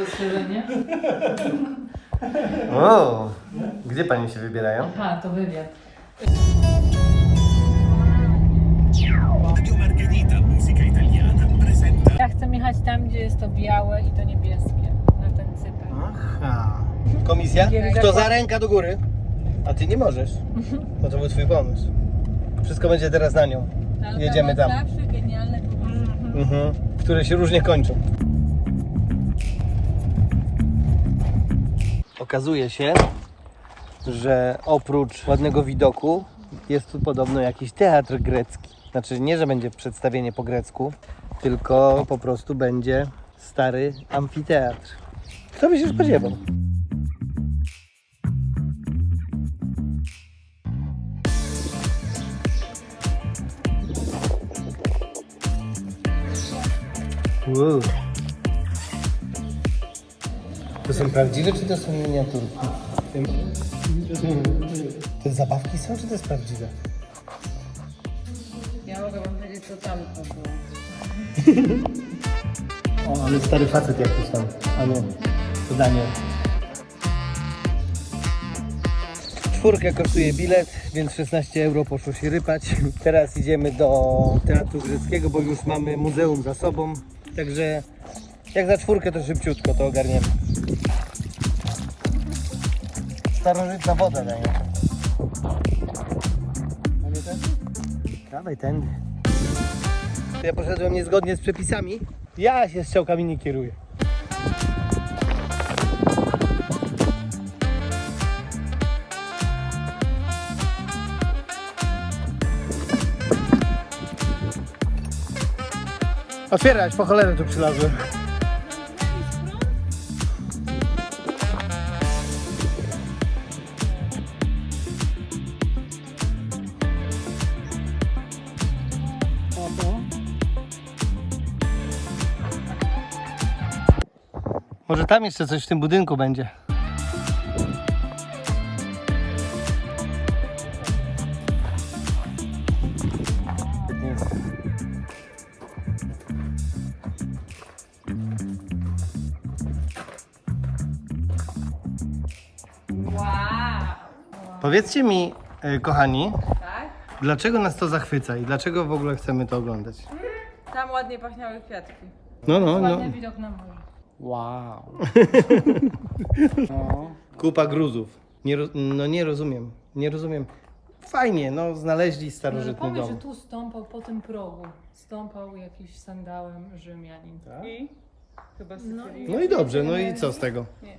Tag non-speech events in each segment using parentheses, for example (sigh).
Spostrzeżenie? (laughs) O, gdzie pani się wybierają? Aha, to wywiad. Ja chcę jechać tam, gdzie jest to białe i to niebieskie. Na ten cypel. Aha. Komisja? Kto za ręka do góry? A ty nie możesz. Bo to był twój pomysł. Wszystko będzie teraz na nią. Jedziemy tam. Zawsze genialne pomysły. Mhm. Które się różnie kończą. Okazuje się, że oprócz ładnego widoku jest tu podobno jakiś teatr grecki. Znaczy nie, że będzie przedstawienie po grecku, tylko po prostu będzie stary amfiteatr. Kto by się spodziewał? Wow. To są prawdziwe, czy to są miniaturki? To zabawki są, czy to jest prawdziwe? Ja mogę wam powiedzieć, co tam to było. O, ale stary facet jakiś tam. A nie, to Daniel. Czwórkę kosztuje bilet, więc 16 euro poszło się rypać. Teraz idziemy do Teatru Greckiego, bo już mamy muzeum za sobą. Także jak za czwórkę to szybciutko to ogarniemy. Starożytna woda daje. Dawaj tędy. Ja poszedłem niezgodnie z przepisami. Ja się strzałkami nie kieruję. Otwierać, po cholerę tu przylazłem. Może tam jeszcze coś w tym budynku będzie. Wow! Powiedzcie mi, e, kochani, Tak? dlaczego nas to zachwyca i dlaczego w ogóle chcemy to oglądać? Tam ładnie pachniały kwiatki. No, no, no. Ładny widok na morze. Wow. No. (laughs) Kupa gruzów. Nie, ro- no nie rozumiem, nie rozumiem. Fajnie, no znaleźli starożytny Pomyśl, że dom. tu stąpał po tym progu. Stąpał jakiś sandałem Rzymianin. I? Chyba No Sycylia. No i dobrze, no i co z tego? Nie.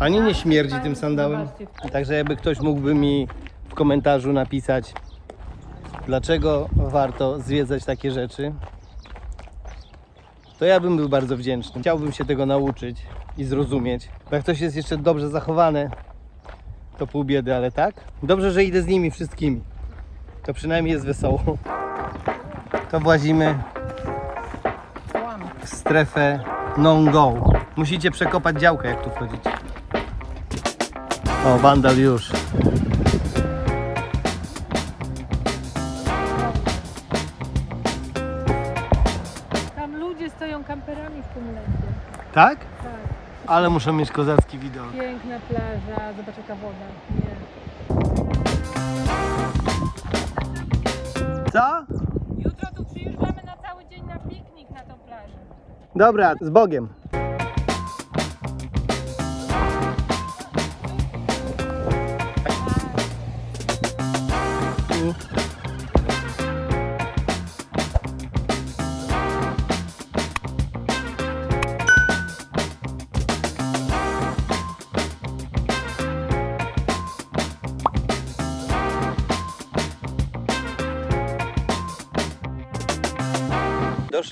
Ani nie śmierdzi tym sandałem. Także jakby ktoś mógłby mi w komentarzu napisać, dlaczego warto zwiedzać takie rzeczy, to ja bym był bardzo wdzięczny. Chciałbym się tego nauczyć i zrozumieć. Bo jak coś jest jeszcze dobrze zachowane, to pół biedy, ale tak? Dobrze, że idę z nimi wszystkimi. To przynajmniej jest wesoło. To włazimy w strefę non-go. Musicie przekopać działkę, jak tu wchodzicie. O, wandal już. Tak? Tak. Ale muszą mieć kozacki widok. Piękna plaża, zobacz jaka woda. Nie. Co? Jutro tu przyjeżdżamy na cały dzień na piknik na tą plażę. Dobra, z Bogiem.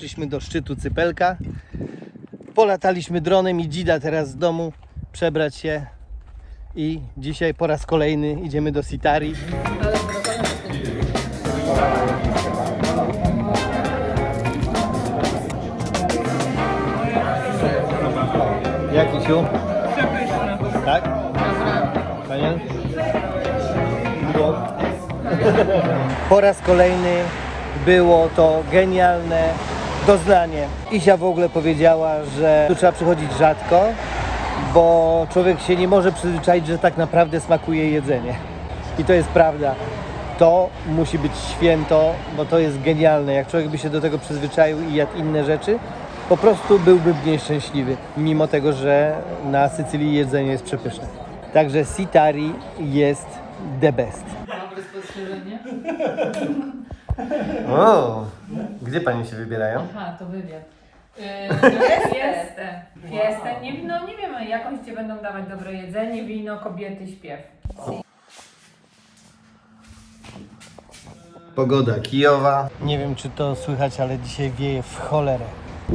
Doszliśmy do szczytu Cypelka. Polataliśmy dronem i dzida teraz z domu przebrać się. I dzisiaj po raz kolejny idziemy do Sitari. Jaki siu? Tak? Było? (laughs) Po raz kolejny było to genialne doznanie. Isia w ogóle powiedziała, że tu trzeba przychodzić rzadko, bo człowiek się nie może przyzwyczaić, że tak naprawdę smakuje jedzenie. I to jest prawda. To musi być święto, bo to jest genialne. Jak człowiek by się do tego przyzwyczaił i jadł inne rzeczy, po prostu byłby mniej szczęśliwy, mimo tego, że na Sycylii jedzenie jest przepyszne. Także Sitari jest the best. Dobre spostrzeżenie. (laughs) O, gdzie pani się wybierają? Aha, to wywiad. (laughs) Yy, fiestę. Fiestę. Nie, no nie wiemy, jakąś ci będą dawać dobre jedzenie, wino, kobiety, śpiew. Pogoda Kijowa. Nie wiem, czy to słychać, ale dzisiaj wieje w cholerę.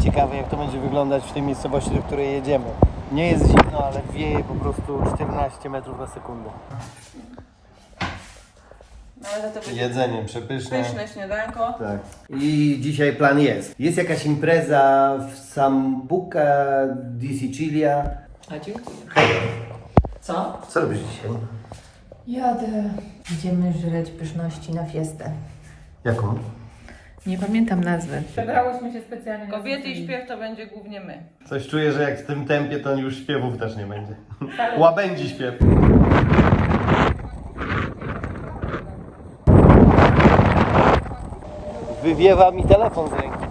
Ciekawe, jak to będzie wyglądać w tej miejscowości, do której jedziemy. Nie jest zimno, ale wieje po prostu 14 metrów na sekundę. No ale za to będzie Jedzenie przepyszne. pyszne śniadanko. Tak. I dzisiaj plan jest. Jest jakaś impreza w Sambuca di Sicilia. A dziękuję. Hej, Co? co robisz dzisiaj? Jadę. Idziemy żreć pyszności na fiestę. Jaką? Nie pamiętam nazwy. Przebrałyśmy się specjalnie Kobiety i śpiew to będzie głównie my. Coś czuję, że jak w tym tempie, to już śpiewów też nie będzie. Łabędzi śpiew. Wywiewa mi telefon z ręki.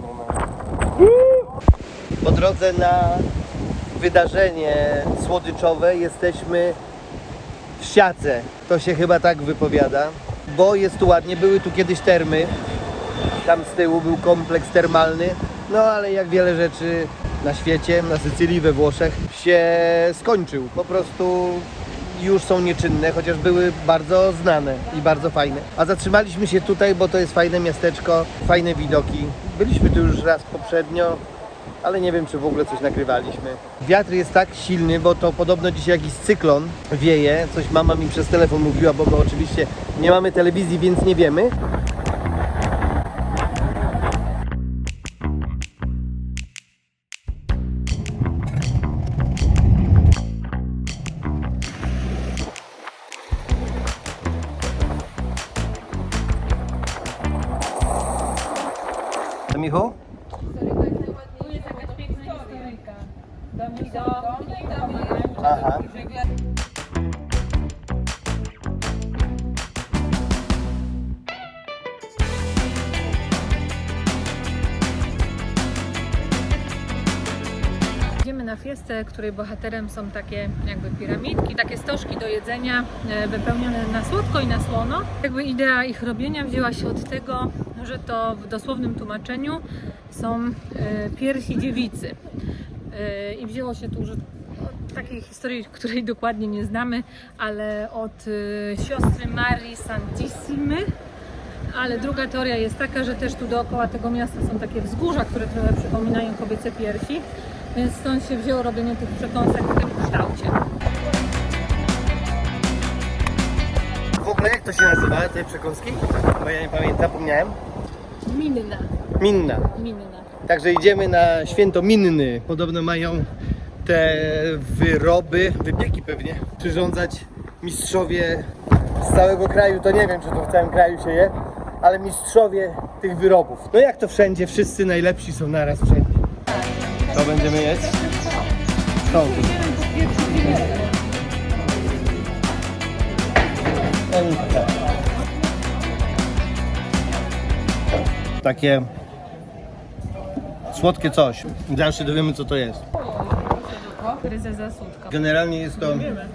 Po drodze na wydarzenie słodyczowe jesteśmy w Siace. To się chyba tak wypowiada. Bo jest tu ładnie. Były tu kiedyś termy. Tam z tyłu był kompleks termalny. No ale jak wiele rzeczy na świecie, na Sycylii, we Włoszech się skończył. Po prostu już są nieczynne, chociaż były bardzo znane i bardzo fajne. A zatrzymaliśmy się tutaj, bo to jest fajne miasteczko, fajne widoki. Byliśmy tu już raz poprzednio, ale nie wiem, czy w ogóle coś nagrywaliśmy. Wiatr jest tak silny, bo to podobno dzisiaj jakiś cyklon wieje. Coś mama mi przez telefon mówiła, bo my oczywiście nie mamy telewizji, więc nie wiemy. Fiestę, której bohaterem są takie jakby piramidki, takie stożki do jedzenia, e, wypełnione na słodko i na słono. Jakby idea ich robienia wzięła się od tego, że to w dosłownym tłumaczeniu są e, piersi dziewicy. E, I wzięło się tu że takiej historii, której dokładnie nie znamy, ale od siostry Marii Santissimy. Ale druga teoria jest taka, że też tu dookoła tego miasta są takie wzgórza, które trochę przypominają kobiece piersi, więc stąd się wzięło robienie tych przekąsek w tym kształcie. W ogóle jak to się nazywa, te przekąski? Bo ja nie pamiętam, zapomniałem. Minna, Minna. minna. Także idziemy na święto Minny. Podobno mają te wyroby, wypieki pewnie, przyrządzać mistrzowie z całego kraju. To nie wiem, czy to w całym kraju się je, ale mistrzowie tych wyrobów. No jak to wszędzie, wszyscy najlepsi są naraz wszędzie. To będziemy jeść? To. Takie słodkie coś. Zawsze dowiemy co to jest. Generalnie jest to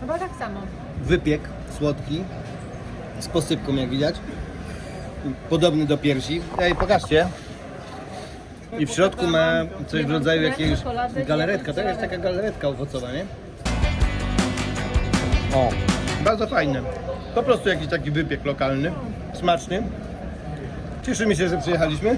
Chyba tak samo. wypiek słodki z posypką jak widać. Podobny do piersi. Ej, pokażcie. I w środku ma coś w rodzaju jakiegoś galaretka. To jest taka galaretka owocowa, nie? O, bardzo fajne. Po prostu jakiś taki wypiek lokalny, smaczny. Cieszymy się, że przyjechaliśmy. (laughs)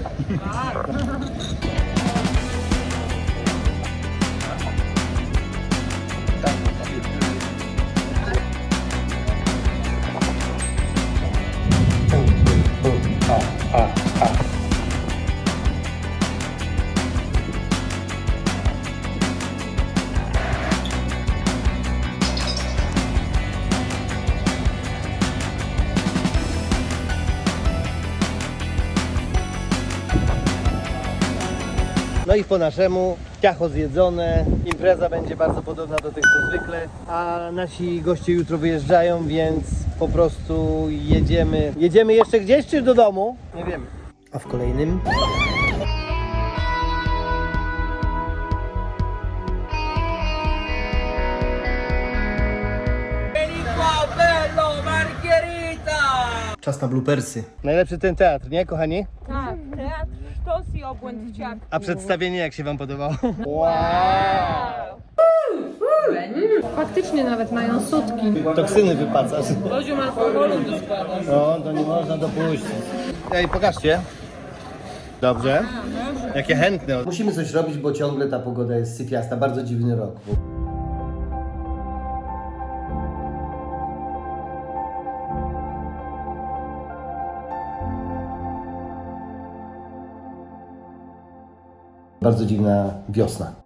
i po naszemu, ciacho zjedzone, impreza będzie bardzo podobna do tych co zwykle, a nasi goście jutro wyjeżdżają, więc po prostu jedziemy. Jedziemy jeszcze gdzieś czy do domu? Nie wiemy. A w kolejnym Czas na bloopersy. Najlepszy ten teatr, nie kochani? Tak, teatr, sztos i obłęd w. A przedstawienie jak się wam podobało? Faktycznie nawet mają sutki. Toksyny wypacasz. Poziom alkoholu. No, to nie można dopuścić. Ej, pokażcie. Dobrze. Jakie chętne. Musimy coś robić, bo ciągle ta pogoda jest syfiasta. Bardzo dziwny rok. Bardzo dziwna wiosna.